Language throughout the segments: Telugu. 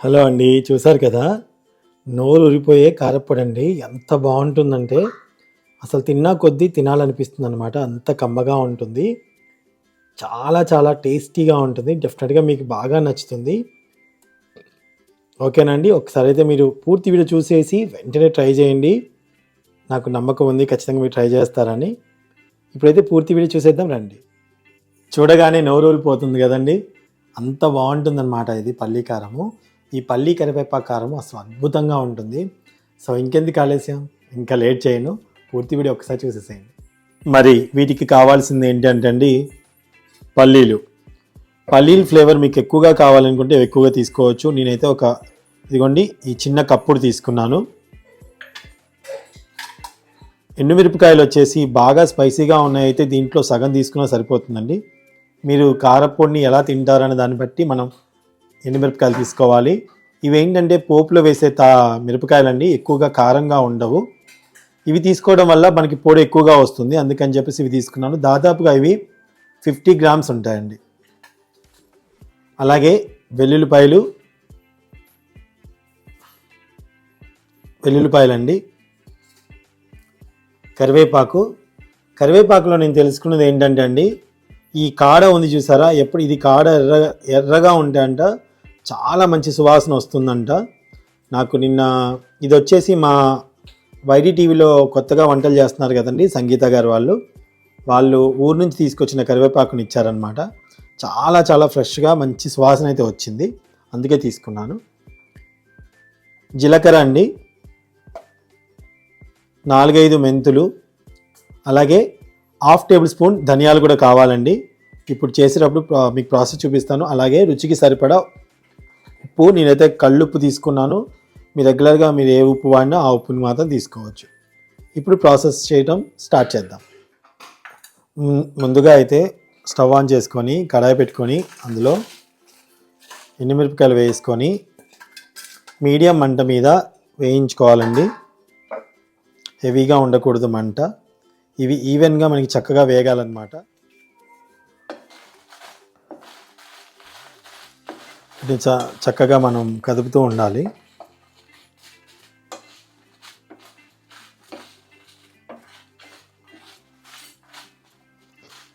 హలో అండి చూసారు కదా? నోరు ఉరిపోయే కారప్పొడి అండి ఎంత బాగుంటుందంటే అసలు తిన్నా కొద్దీ తినాలనిపిస్తుంది అనమాట అంత కమ్మగా ఉంటుంది. చాలా చాలా టేస్టీగా ఉంటుంది డెఫినెట్గా మీకు బాగా నచ్చుతుంది. ఓకేనండి ఒకసారి అయితే మీరు పూర్తి వీడియో చూసేసి వెంటనే ట్రై చేయండి. నాకు నమ్మకం ఉంది ఖచ్చితంగా మీరు ట్రై చేస్తారని. ఇప్పుడైతే పూర్తి వీడియో చూసేద్దాం రండి. చూడగానే నోరూరిపోతుంది కదండి అంత బాగుంటుందన్నమాట ఇది పల్లీ కారము. ఈ పల్లీ కరివేపాకు కారం అసలు అద్భుతంగా ఉంటుంది. సో ఇంకెందుకు ఆలస్యం? ఇంకా లేట్ చేయను. పూర్తి వీడియో ఒకసారి చూసేసేయండి. మరి వీటికి కావాల్సింది ఏంటంటే అండి పల్లీలు. పల్లీలు ఫ్లేవర్ మీకు ఎక్కువగా కావాలనుకుంటే ఎక్కువగా తీసుకోవచ్చు. నేనైతే ఒక ఇదిగోండి ఈ చిన్న కప్పుడు తీసుకున్నాను. ఎండుమిరపకాయలు వచ్చేసి బాగా స్పైసీగా ఉన్నాయైతే దీంట్లో సగం తీసుకున్నా సరిపోతుందండి. మీరు కారపొడిని ఎలా తింటారనే దాన్ని బట్టి మనం ఎండుమిరపకాయలు తీసుకోవాలి. ఇవి ఏంటంటే పోపులో వేసే తా మిరపకాయలండి ఎక్కువగా కారంగా ఉండవు. ఇవి తీసుకోవడం వల్ల మనకి పొడి ఎక్కువగా వస్తుంది. అందుకని చెప్పేసి ఇవి తీసుకున్నాను. దాదాపుగా ఇవి ఫిఫ్టీ గ్రామ్స్ ఉంటాయండి. అలాగే వెల్లుల్లిపాయలు వెల్లుల్లిపాయలండి కరివేపాకు. కరివేపాకులో నేను తెలుసుకున్నది ఏంటంటే అండి ఈ కాడ ఉంది చూసారా? ఎప్పుడు ఇది కాడ ఎర్ర ఎర్రగా ఉంటే అంట చాలా మంచి సువాసన వస్తుందంట. నాకు నిన్న ఇది వచ్చేసి మా వైడి టీవీలో కొత్తగా వంటలు చేస్తున్నారు కదండి సంగీత గారు వాళ్ళు. వాళ్ళు ఊరు నుంచి తీసుకొచ్చిన కరివేపాకుని ఇచ్చారనమాట చాలా చాలా ఫ్రెష్గా మంచి సువాసన అయితే వచ్చింది. అందుకే తీసుకున్నాను. జీలకర్ర అండి. నాలుగైదు మెంతులు. అలాగే హాఫ్ టేబుల్ స్పూన్ ధనియాలు కూడా కావాలండి. ఇప్పుడు చేసేటప్పుడు మీకు ప్రాసెస్ చూపిస్తాను. అలాగే రుచికి సరిపడా ఉప్పు నేనైతే కళ్ళుప్పు తీసుకున్నాను. మీ రెగ్యులర్గా మీరు ఏ ఉప్పు వాడినా ఆ ఉప్పుని మాత్రం తీసుకోవచ్చు. ఇప్పుడు ప్రాసెస్ చేయడం స్టార్ట్ చేద్దాం. ముందుగా అయితే స్టవ్ ఆన్ చేసుకొని కడాయి పెట్టుకొని అందులో ఎండుమిరపకాయలు వేసుకొని మీడియం మంట మీద వేయించుకోవాలండి. హెవీగా ఉండకూడదు మంట. ఇవి ఈవెన్గా మనకి చక్కగా వేగాలన్నమాట. ఇది చ చక్కగా మనం కదుపుతూ ఉండాలి.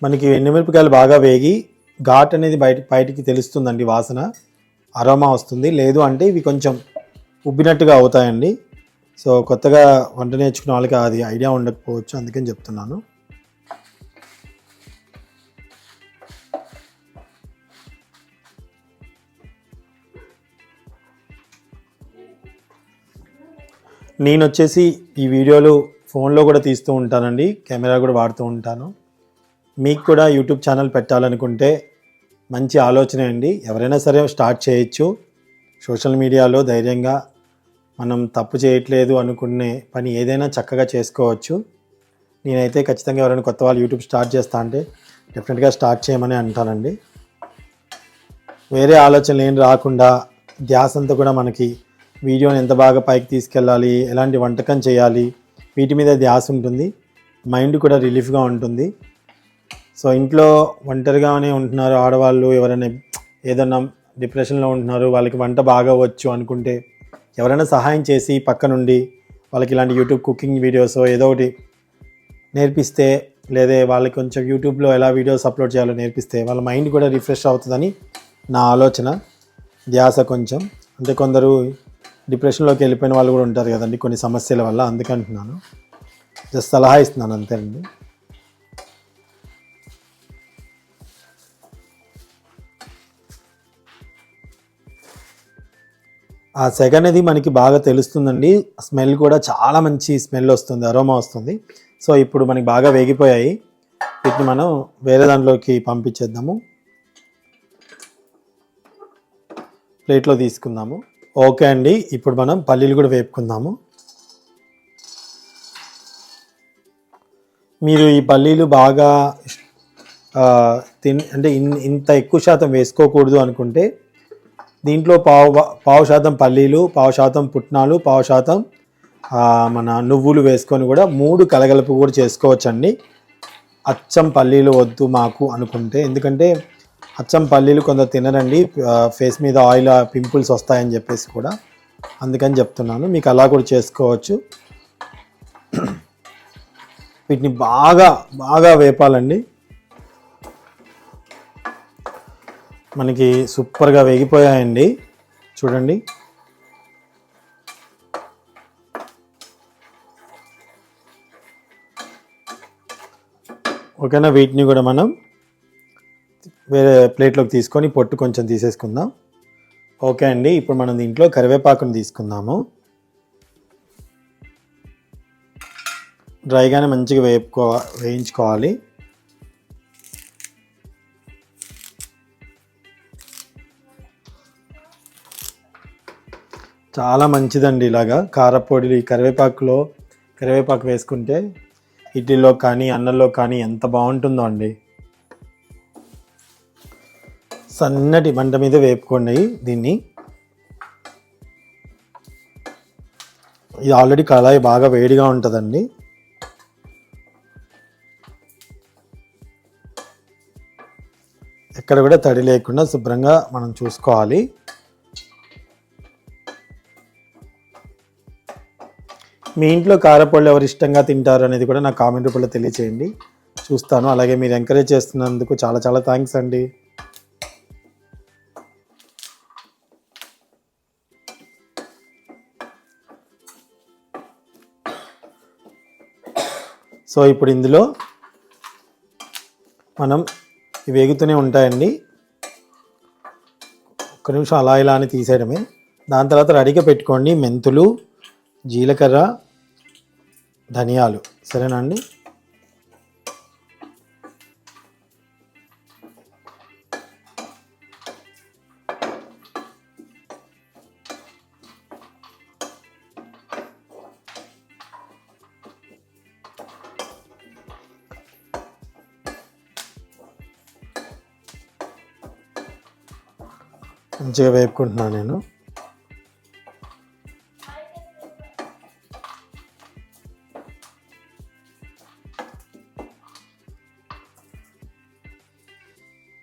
మనకి ఎండుమిరపకాయలు బాగా వేగి ఘాట్ అనేది బయట బయటికి తెలుస్తుందండి వాసన. అరోమా వస్తుంది. లేదు అంటే ఇవి కొంచెం ఉబ్బినట్టుగా అవుతాయండి. సో కొత్తగా వంట నేర్చుకున్న వాళ్ళకి అది ఐడియా ఉండకపోవచ్చు అందుకని చెప్తున్నాను. నేను వచ్చేసి ఈ వీడియోలు ఫోన్లో కూడా తీస్తూ ఉంటానండి. కెమెరా కూడా వాడుతూ ఉంటాను. మీకు కూడా యూట్యూబ్ ఛానల్ పెట్టాలనుకుంటే మంచి ఆలోచన అండి. ఎవరైనా సరే స్టార్ట్ చేయొచ్చు. సోషల్ మీడియాలో ధైర్యంగా మనం తప్పు చేయట్లేదు అనుకునే పని ఏదైనా చక్కగా చేసుకోవచ్చు. నేనైతే ఖచ్చితంగా ఎవరైనా కొత్త వాళ్ళు యూట్యూబ్ స్టార్ట్ చేస్తా అంటే డెఫినెట్గా స్టార్ట్ చేయమని అంటానండి. వేరే ఆలోచనలు ఏం రాకుండా ధ్యాస అంతా కూడా మనకి వీడియోని ఎంత బాగా పైకి తీసుకెళ్ళాలి ఎలాంటి వంటకం చేయాలి వీటి మీద ధ్యాస ఉంటుంది మైండ్ కూడా రిలీఫ్గా ఉంటుంది. సో ఇంట్లో ఒంటరిగానే ఉంటున్నారు ఆడవాళ్ళు ఎవరైనా ఏదన్నా డిప్రెషన్లో ఉంటున్నారు వాళ్ళకి వంట బాగా వచ్చు అనుకుంటే ఎవరైనా సహాయం చేసి పక్క నుండి వాళ్ళకి ఇలాంటి యూట్యూబ్ కుకింగ్ వీడియోస్ ఏదో ఒకటి నేర్పిస్తే లేదా వాళ్ళకి కొంచెం యూట్యూబ్లో ఎలా వీడియోస్ అప్లోడ్ చేయాలో నేర్పిస్తే వాళ్ళ మైండ్ కూడా రిఫ్రెష్ అవుతుందని నా ఆలోచన. ధ్యాస కొంచెం. అంటే కొందరు డిప్రెషన్లోకి వెళ్ళిపోయిన వాళ్ళు కూడా ఉంటారు కదండి కొన్ని సమస్యల వల్ల అందుకంటున్నాను జస్ట్ సలహా ఇస్తున్నాను అంతేనండి ఆ సెగ అనేది మనకి బాగా తెలుస్తుందండి. స్మెల్ కూడా చాలా మంచి స్మెల్ వస్తుంది అరోమా వస్తుంది. సో ఇప్పుడు మనకి బాగా వేగిపోయాయి. వీటిని మనం వేరే దాంట్లోకి పంపించేద్దాము. ప్లేట్లో తీసుకుందాము. ఓకే అండి. ఇప్పుడు మనం పల్లీలు కూడా వేపుకుందాము. మీరు ఈ పల్లీలు బాగా తిన్ అంటే ఇన్- ఇంత ఎక్కువ శాతం వేసుకోకూడదు అనుకుంటే దీంట్లో పావు పావు శాతం పల్లీలు పావు శాతం పుట్నాలు పావు శాతం మన నువ్వులు వేసుకొని కూడా మూడు కలగలుపు కూడా చేసుకోవచ్చండి. అచ్చం పల్లీలు వద్దు మాకు అనుకుంటే. ఎందుకంటే అచ్చం పల్లీలు కొంత తినరండి. ఫేస్ మీద ఆయిల్ పింపుల్స్ వస్తాయని చెప్పేసి కూడా అందుకని చెప్తున్నాను. మీకు అలా కూడా చేసుకోవచ్చు. వీటిని బాగా బాగా వేపాలండి. మనకి సూపర్గా వేగిపోయాయండి. చూడండి. ఓకేనా వీటిని కూడా మనం వేరే ప్లేట్లోకి తీసుకొని పొట్టు కొంచెం తీసేసుకుందాం. ఓకే అండి ఇప్పుడు మనం దీంట్లో కరివేపాకుని తీసుకుందాము. డ్రైగానే మంచిగా వేపుకో వేయించుకోవాలి. చాలా మంచిదండి ఇలాగా. కారపొడి కరివేపాకులో కరివేపాకు వేసుకుంటే ఇడ్లీలో కానీ అన్నంలో కానీ ఎంత బాగుంటుందో అండి. సన్నటి మంట మీద వేపుకోండి దీన్ని. ఇది ఆల్రెడీ కళాయి బాగా వేడిగా ఉంటుందండి. ఎక్కడ కూడా తడి లేకుండా శుభ్రంగా మనం చూసుకోవాలి. మీ ఇంట్లో కారపళ్ళు ఎవరు ఇష్టంగా తింటారు అనేది కూడా నాకు కామెంట్ రూపంలో తెలియచేయండి. చూస్తాను. అలాగే మీరు ఎంకరేజ్ చేస్తున్నందుకు చాలా చాలా థ్యాంక్స్ అండి. సో ఇప్పుడు ఇందులో మనం వేగుతూనే ఉంటాయండి. ఒక్క నిమిషం అలా ఇలా అని తీసేయడమే. దాని తర్వాత రెడీగా పెట్టుకోండి మెంతులు జీలకర్ర ధనియాలు. సరేనా మంచిగా వేపుకుంటున్నాను నేను.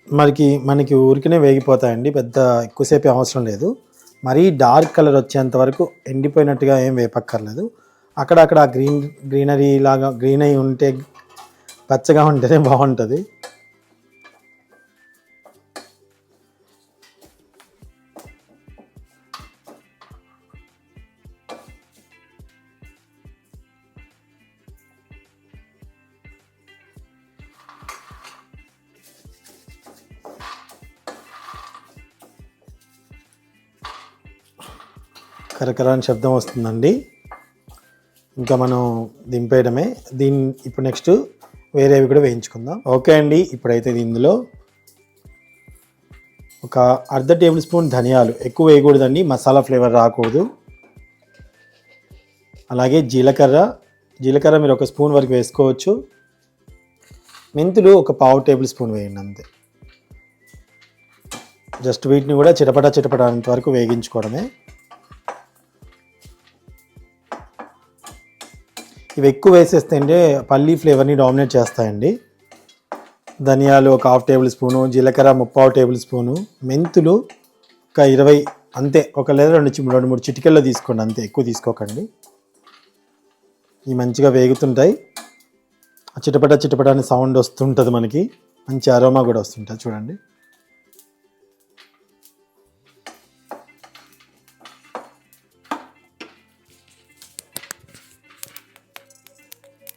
మనకి మనకి ఊరికనే వేగిపోతాయండి పెద్ద ఎక్కువసేపు అవసరం లేదు. మరీ డార్క్ కలర్ వచ్చేంత వరకు ఎండిపోయినట్టుగా ఏం వేపక్కర్లేదు. అక్కడక్కడ గ్రీన్ గ్రీనరీ లాగా గ్రీన్ అయి ఉంటే పచ్చగా ఉంటేనే బాగుంటుంది. కరకరాని శబ్దం వస్తుందండి. ఇంకా మనం దింపేయడమే. దీన్ని ఇప్పుడు నెక్స్ట్ వేరేవి కూడా వేయించుకుందాం. ఓకే అండి ఇప్పుడైతే ఇందులో ఒక అర్ధ టేబుల్ స్పూన్ ధనియాలు. ఎక్కువ వేయకూడదండి మసాలా ఫ్లేవర్ రాకూడదు. అలాగే జీలకర్ర. జీలకర్ర మీరు ఒక స్పూన్ వరకు వేసుకోవచ్చు. మెంతులు ఒక పావు టేబుల్ స్పూన్ వేయండి అంతే. జస్ట్ వీటిని కూడా చిటపట చిటపట అంతవరకు వేగించుకోవడమే. ఇవి ఎక్కువ వేసేస్తే అంటే పల్లీ ఫ్లేవర్ని డామినేట్ చేస్తాయండి. ధనియాలు ఒక హాఫ్ టేబుల్ స్పూను జీలకర్ర ముప్పావు టేబుల్ స్పూను మెంతులు ఒక ఇరవై అంతే ఒక లేదా రెండు చి- రెండు మూడు చిటికెల్లో తీసుకోండి అంతే ఎక్కువ తీసుకోకండి. ఇవి మంచిగా వేగుతుంటాయి. ఆ చిటపట చిటపట అనే సౌండ్ వస్తుంటుంది మనకి. మంచి అరోమా కూడా వస్తుంటుంది చూడండి.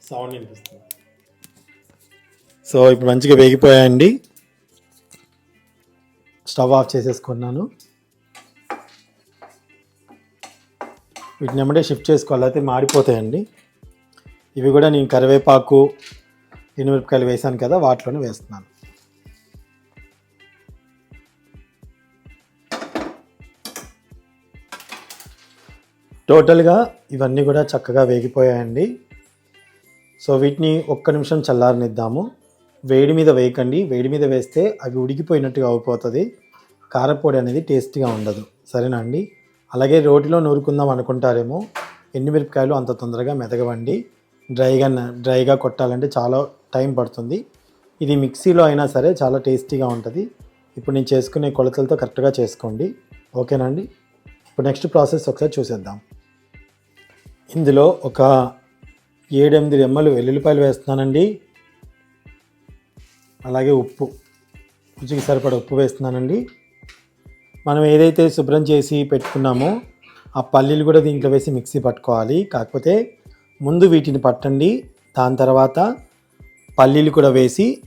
సౌండ్ వినిపిస్తుంది. సో ఇప్పుడు మంచిగా వేగిపోయాయండి. స్టవ్ ఆఫ్ చేసేసుకున్నాను. వీటిని వెంబడే షిఫ్ట్ చేసుకోవాలి అయితే మాడిపోతాయండి ఇవి కూడా నేను కరివేపాకు ఎండుమిరపకాయలు వేసాను కదా వాటిలోనే వేస్తున్నాను. టోటల్గా ఇవన్నీ కూడా చక్కగా వేగిపోయాయండి. సో వీటిని ఒక్క నిమిషం చల్లారనిద్దాము. వేడి మీద వేయకండి. వేడి మీద వేస్తే అవి ఉడికిపోయినట్టుగా అయిపోతుంది. కారపొడి అనేది టేస్టీగా ఉండదు. సరేనా అండి? అలాగే రోటిలో నూరుకుందాం అనుకుంటారేమో. ఎండుమిరపకాయలు అంత తొందరగా మెదగవండి. డ్రైగా డ్రైగా కొట్టాలంటే చాలా టైం పడుతుంది. ఇది మిక్సీలో అయినా సరే చాలా టేస్టీగా ఉంటుంది. ఇప్పుడు నేను చేసుకునే కొలతలతో కరెక్ట్గా చేసుకోండి. ఓకేనా అండి? ఇప్పుడు నెక్స్ట్ ప్రాసెస్ ఒకసారి చూసేద్దాం. ఇందులో ఒక ఏడెనిమిది రెమ్మలు వెల్లుల్లిపాయలు వేస్తున్నానండి. అలాగే ఉప్పు రుచికి సరిపడ ఉప్పు వేస్తున్నానండి. మనం ఏదైతే శుభ్రం చేసి పెట్టుకున్నామో ఆ పల్లీలు కూడా దీంట్లో వేసి మిక్సీ పట్టుకోవాలి. కాకపోతే ముందు వీటిని పట్టండి. దాని తర్వాత పల్లీలు కూడా వేసి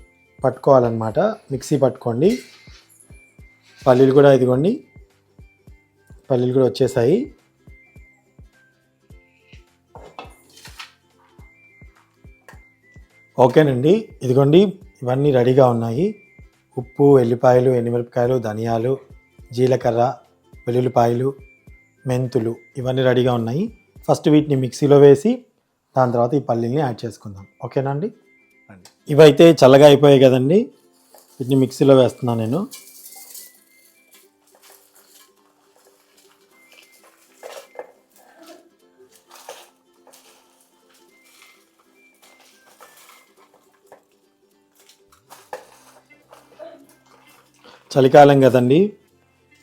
పట్టుకోవాలన్నమాట. మిక్సీ పట్టుకోండి. పల్లీలు కూడా ఇదిగోండి. పల్లీలు కూడా వచ్చేసాయి. ఓకేనండి. ఇదిగోండి ఇవన్నీ రెడీగా ఉన్నాయి. ఉప్పు వెల్లిపాయలు ఎండుమిరపకాయలు ధనియాలు జీలకర్ర వెల్లుల్లిపాయలు మెంతులు ఇవన్నీ రెడీగా ఉన్నాయి. ఫస్ట్ వీటిని మిక్సీలో వేసి దాని తర్వాత ఈ పల్లీల్ని యాడ్ చేసుకుందాం. ఓకేనా అండి. ఇవైతే చల్లగా అయిపోయాయి కదండి. వీటిని మిక్సీలో వేస్తున్నాను నేను. చలికాలం కదండి.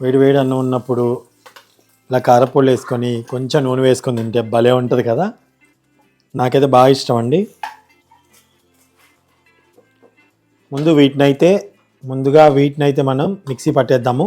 వేడి వేడి అన్నం ఉన్నప్పుడు ఇలా కారపొడి వేసుకొని కొంచెం నూనె వేసుకొని తింటే భలే ఉంటుంది కదా. నాకైతే బాగా ఇష్టం అండి. ముందు వీటినైతే ముందుగా వీటినైతే మనం మిక్సీ పట్టేద్దాము.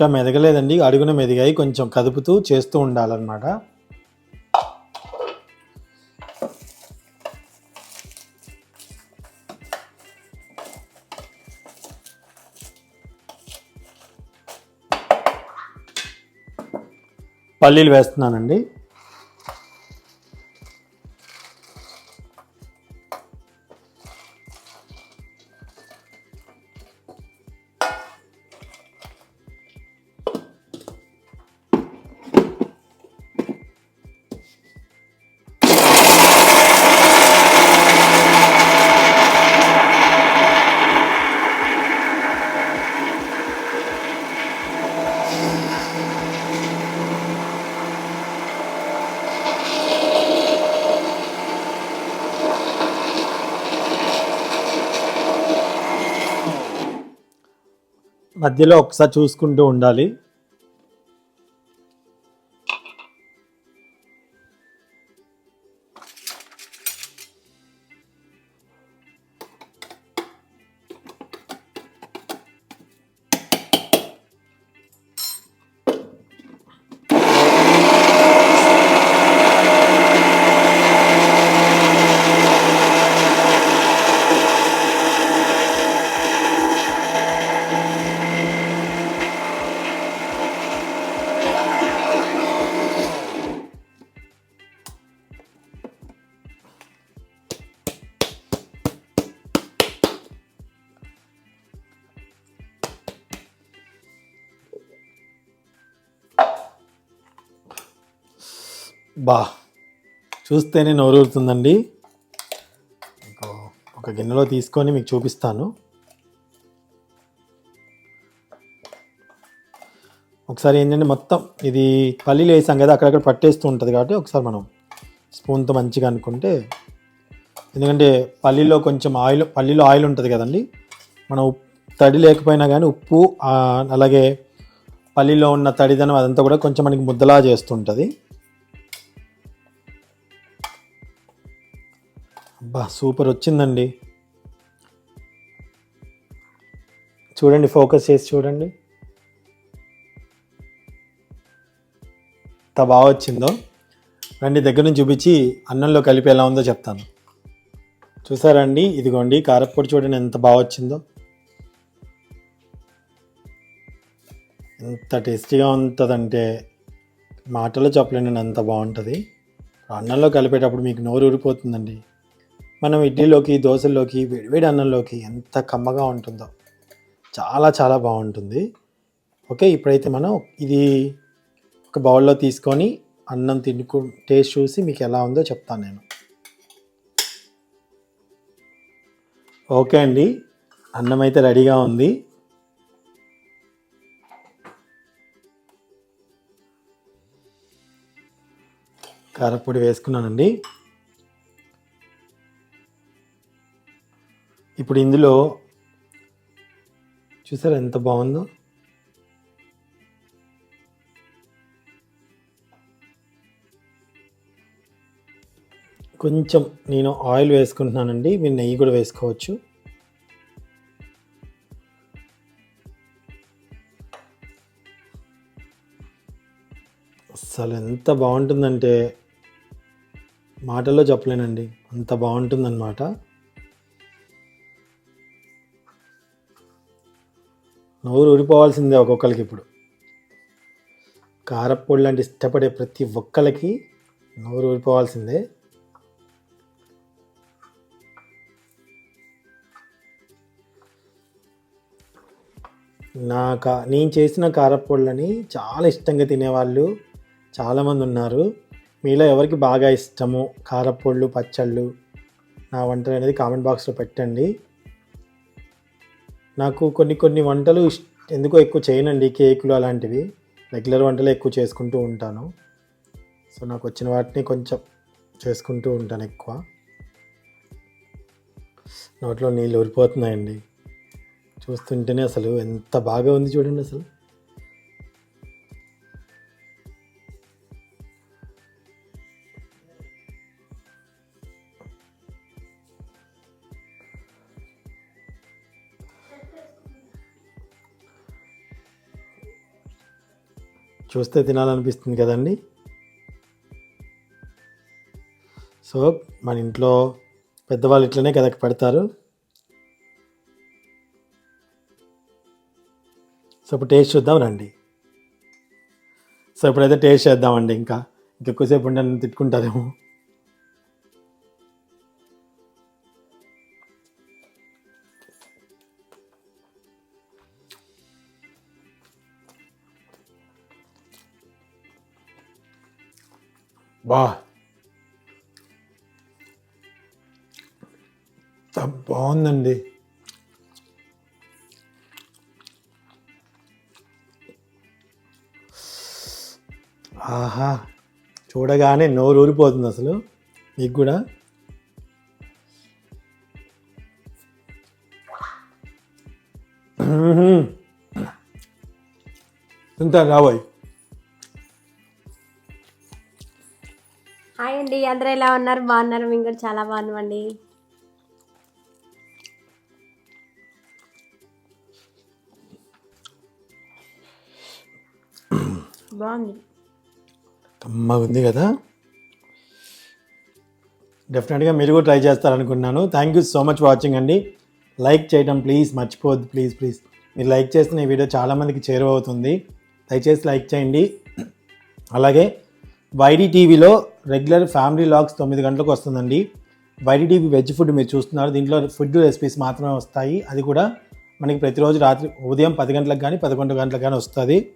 ఇంకా మెదగలేదండి. అడుగున మెదిగాయి. కొంచెం కదుపుతూ చేస్తూ ఉండాలన్నమాట. పల్లీలు వేస్తున్నానండి. మధ్యలో ఒకసారి చూసుకుంటూ ఉండాలి. బా చూస్తేనే నోరూరుతుందండి. ఒక గిన్నెలో తీసుకొని మీకు చూపిస్తాను. ఒకసారి ఏంటంటే మొత్తం ఇది పల్లీలు వేసాం కదా అక్కడక్కడ పట్టేస్తూ ఉంటుంది కాబట్టి ఒకసారి మనం స్పూన్తో మంచిగా అనుకుంటే. ఎందుకంటే పల్లీలో కొంచెం ఆయిల్ పల్లీలో ఆయిల్ ఉంటుంది కదండి. మనం ఉప్- తడి లేకపోయినా కానీ ఉప్పు అలాగే పల్లీలో ఉన్న తడిదనం అదంతా కూడా కొంచెం మనకి ముద్దలా చేస్తుంటుంది. అబ్బా సూపర్ వచ్చిందండి. చూడండి ఫోకస్ చేసి చూడండి. ఎంత బాగా వచ్చిందో. రండి దగ్గర నుంచి చూపించి అన్నంలో కలిపి ఎలా ఉందో చెప్తాను. చూసారండి? ఇదిగోండి కారపొడి చూడండి ఎంత బాగా వచ్చిందో. ఎంత టేస్టీగా ఉంటుందంటే మాటలో చెప్పలేనండి అంత బాగుంటుంది. అన్నంలో కలిపేటప్పుడు మీకు నోరు ఊరిపోతుందండి. మనం ఇడ్లీలోకి దోశల్లోకి వేడివేడి అన్నంలోకి ఎంత కమ్మగా ఉంటుందో. చాలా చాలా బాగుంటుంది. ఓకే ఇప్పుడైతే మనం ఇది ఒక బౌల్లో తీసుకొని అన్నం తినుకు టేస్ట్ చూసి మీకు ఎలా ఉందో చెప్తాను నేను. ఓకే అండి అన్నం అయితే రెడీగా ఉంది. కారపొడి వేసుకున్నానండి. ఇప్పుడు ఇందులో చూసారా ఎంత బాగుందో? కొంచెం నేను ఆయిల్ వేసుకుంటున్నానండి మీరు నెయ్యి కూడా వేసుకోవచ్చు. అసలు ఎంత బాగుంటుందంటే మాటల్లో చెప్పలేనండి అంత బాగుంటుందన్నమాట. నోరు ఊరిపోవాల్సిందే ఒక్కొక్కరికి ఇప్పుడు. కారపొడి లాంటి ఇష్టపడే ప్రతి ఒక్కరికి నోరు ఊరిపోవాల్సిందే. నా కా నేను చేసిన కారపొడులని చాలా ఇష్టంగా తినేవాళ్ళు చాలామంది ఉన్నారు మీలో ఎవరికి బాగా ఇష్టము? కారపొళ్ళు పచ్చళ్ళు? నా వంటలు అనేది కామెంట్ బాక్స్లో పెట్టండి. నాకు కొన్ని కొన్ని వంటలు ఎందుకో ఎక్కువ చేయనండి కేకులు అలాంటివి. రెగ్యులర్ వంటలు ఎక్కువ చేసుకుంటూ ఉంటాను. సో నాకు వచ్చిన వాటిని కొంచెం చేసుకుంటూ ఉంటాను ఎక్కువ. నోట్లో నీళ్ళు ఊరిపోతున్నాయండి. చూస్తుంటేనే అసలు ఎంత బాగా ఉంది చూడండి అసలు. చూస్తే తినాలనిపిస్తుంది కదండి. సో మన ఇంట్లో పెద్దవాళ్ళు ఇట్లనే కదా పెడతారు. సో ఇప్పుడు టేస్ట్ చూద్దాం రండి. సో ఇప్పుడైతే టేస్ట్ చేద్దామండి ఇంకా. ఇంకెక్కువసేపు ఉండే తిట్టుకుంటారేమో. బా. ఎంత బాగుందండి. ఆహా చూడగానే నోరు ఊరిపోతుంది అసలు మీకు కూడా. తింటాను రాబోయ్. అందరూ ఎలా ఉన్నారు? బాగున్నారు? మేము కూడా చాలా బాగున్నామండి. బాగుంది. కమ్మగా ఉంది కదా డెఫినెట్గా మీరు కూడా try చేస్తారనుకున్నాను thank you so much watching అండి. లైక్ చేయడం ప్లీజ్ మర్చిపోవద్దు ప్లీజ్ ప్లీజ్ మీరు లైక్ చేస్తున్న ఈ వీడియో చాలామందికి చేరువవుతుంది. దయచేసి లైక్ చేయండి. అలాగే వైడి టీవీలో రెగ్యులర్ ఫ్యామిలీ లాగ్స్ తొమ్మిది గంటలకు వస్తుందండి. వైడి టీవీ వెజ్ ఫుడ్ మీరు చూస్తున్నారు. దీంట్లో ఫుడ్ రెసిపీస్ మాత్రమే వస్తాయి. అది కూడా మనకి ప్రతిరోజు రాత్రి ఉదయం పది గంటలకు కానీ పదకొండు గంటలకు కానీ వస్తుంది.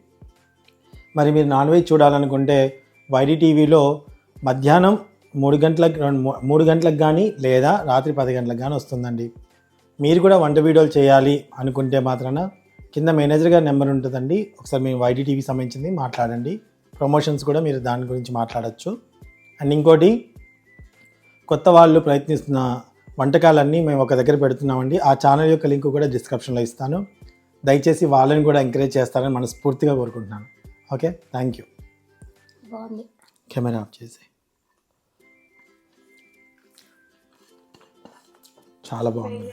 మరి మీరు నాన్ వెజ్ చూడాలనుకుంటే వైడి టీవీలో మధ్యాహ్నం మూడు గంటలకు రెండు మూ- మూడు గంటలకు కానీ లేదా రాత్రి పది గంటలకు కానీ వస్తుందండి. మీరు కూడా వంట వీడియోలు చేయాలి అనుకుంటే మాత్రాన కింద మేనేజర్ గారి నెంబర్ ఉంటుందండి. ఒకసారి మేము వైడి టీవీ సంబంధించింది మాట్లాడండి. ప్రమోషన్స్ కూడా మీరు దాని గురించి మాట్లాడచ్చు. అండ్ ఇంకోటి కొత్త వాళ్ళు ప్రయత్నిస్తున్న వంటకాలన్నీ మేము ఒక దగ్గర పెడుతున్నామండి. ఆ ఛానల్ యొక్క లింక్ కూడా డిస్క్రిప్షన్లో ఇస్తాను. దయచేసి వాళ్ళని కూడా ఎంకరేజ్ చేస్తారని మనస్ఫూర్తిగా కోరుకుంటున్నాను. Okay thank you. బాగుంది. కెమెరా ఆఫ్ చేసి. చాలా బాగుంది.